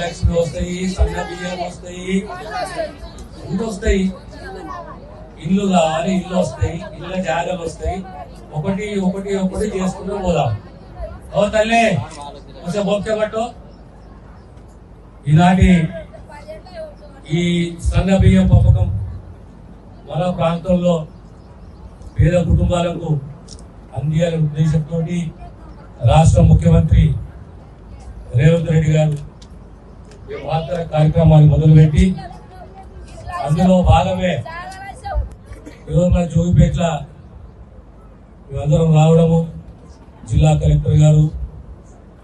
గృహలక్ష్మి వస్తాయి సన్న బియ్యం వస్తాయి ఇల్లు వస్తాయి ఇల్లు కావాలి ఇల్లు వస్తాయి ఇళ్ళ జాగాలు వస్తాయి. ఒకటి ఒకటి ఒకటి చేసుకుంటూ పోదాం. ఓ తల్లి కొంచెం ఓపిక పట్టు. ఇలాంటి ఈ సన్న బియ్యం పథకం మన ప్రాంతంలో పేద కుటుంబాలకు అందియాలనే ఉద్దేశంతో రాష్ట్ర ముఖ్యమంత్రి రేవంత్ రెడ్డి గారు ఈ కార్యక్రమాన్ని మొదలుపెట్టి అందులో భాగమే ఈరోజు మన జోగిపేట్ల మేమందరం రావడము. జిల్లా కలెక్టర్ గారు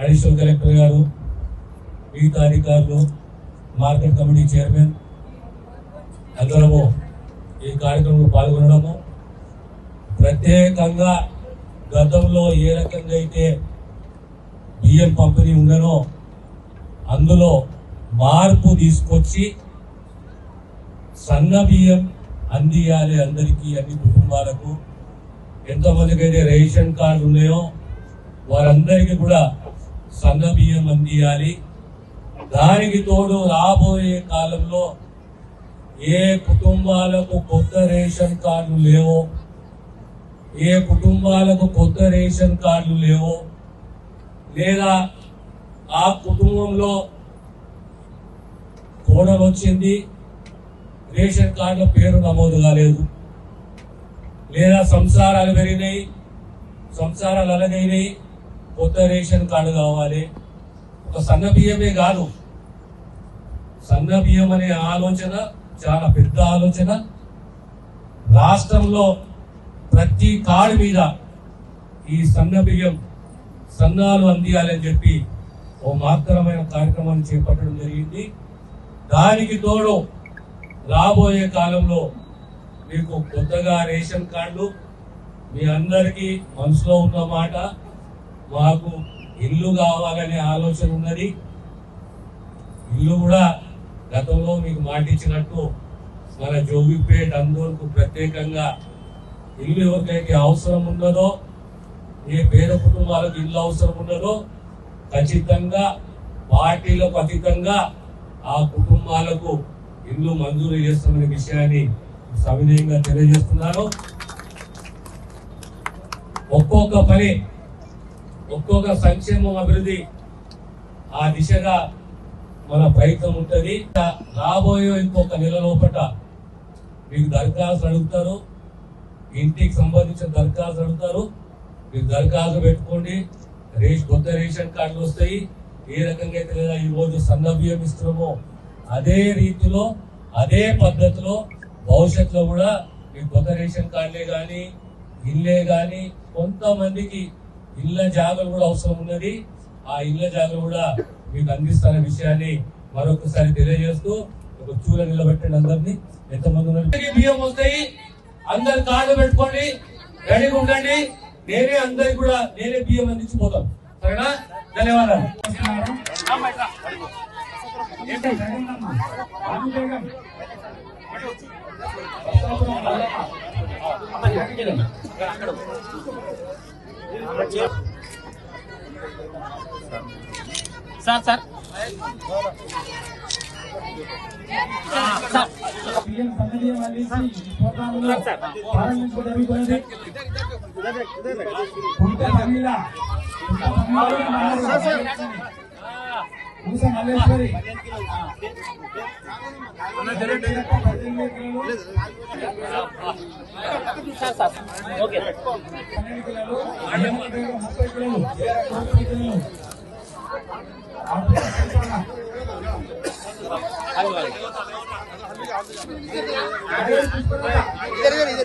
అడిషనల్ కలెక్టర్ గారు మిగతా అధికారులు మార్కెట్ కమిటీ చైర్మన్ అందరము ఈ కార్యక్రమంలో పాల్గొనడము. ప్రత్యేకంగా గతంలో ఏ రకంగా అయితే బియ్యం పంపిణీ ఉండనో అందులో మార్పు తీసుకొచ్చి సన్న బియ్యం అందియాలి అందరికీ అన్ని కుటుంబాలకు. ఎంతమందికైతే రేషన్ కార్డు ఉన్నాయో వారందరికీ కూడా సన్న బియ్యం అందియాలి. దానికి తోడు రాబోయే కాలంలో ఏ కుటుంబాలకు కొత్త రేషన్ కార్డులు లేవో ఏ కుటుంబాలకు కొత్త రేషన్ కార్డులు లేవో లేదా ఆ కుటుంబంలో కోడలు వచ్చింది. రేషన్ కార్డులో పేరు నమోదు కాలేదు. లేదా సంసారాలు పెరిగినాయి. సంసారాలు అలగైనాయి. కొత్త రేషన్ కార్డు కావాలి. ఒక సన్న బియ్యమే కాదు. సన్న బియ్యం అనే ఆలోచన చాలా పెద్ద ఆలోచన. రాష్ట్రంలో ప్రతి కార్డు మీద ఈ సన్న బియ్యం సన్నాలు అందియాలని చెప్పి ఓ మాత్రమైన కార్యక్రమాన్ని చేపట్టడం జరిగింది. దానికి తోడు రాబోయే కాలంలో మీకు కొత్తగా రేషన్ కార్డులు మీ అందరికీ మనసులో ఉన్న మాట మాకు ఇల్లు కావాలనే ఆలోచన ఉన్నది. ఇల్లు కూడా గతంలో మీకు మాటిచ్చినట్టు మన జోగిపేట అందోర్కు ప్రత్యేకంగా ఇల్లు ఎవరికైతే అవసరం ఉన్నదో ఏ పేద కుటుంబాలకు ఇల్లు అవసరం ఉన్నదో ఖచ్చితంగా పార్టీలకు అతీతంగా ఆ కుటుంబాలకు ఇల్లు మంజూరు చేస్తున్న విషయాన్ని సవినయంగా తెలియజేస్తున్నాను. ఒక్కొక్క పని ఒక్కొక్క సంక్షేమం అభివృద్ధి ఆ దిశగా మన ప్రయత్నం ఉంటుంది. రాబోయే ఇంకొక నెల లోపల మీకు దరఖాస్తు అడుగుతారు. ఇంటికి సంబంధించిన దరఖాస్తు అడుగుతారు. మీరు దరఖాస్తు పెట్టుకోండి. రేషన్ కొత్త రేషన్ కార్డులు వస్తాయి. ఏ రకంగా అయితే లేదా ఈ రోజు సన్న బియ్యం ఇస్తున్నామో అదే రీతిలో అదే పద్ధతిలో భవిష్యత్తులో కూడా ఈ కొత్త రేషన్ కార్డులే కానీ ఇల్లే కానీ కొంతమందికి ఇళ్ళ జాగలు కూడా అవసరం ఉన్నది. ఆ ఇళ్ళ జాగలు కూడా మీకు అందిస్తున్న విషయాన్ని మరొకసారి తెలియజేస్తూ ఒక చూల నిలబెట్టండి అందరినీ. ఎంతమంది ఉన్నారు? బియ్యం వస్తాయి. అందరు కార్డు పెట్టుకోండి. రెడీగా ఉండండి. నేనే అందరికి కూడా నేనే బియ్యం అందించిపోతాను సరేనా? ధన్యవాదాలు సార్ సార్ సార్ బియ్యం సన్నబియ్యం అందించి ఈ ప్రోగ్రాంలో ప్రారంభించడం జరుగుతున్నది. కుంట మహిళ, కుంట మహిళ ఉన్నారు. పూస మల్లేశ్వరి ముప్పై కిలోలు ముప్పై కిలోలు ఇద్దరు ఇద్దరు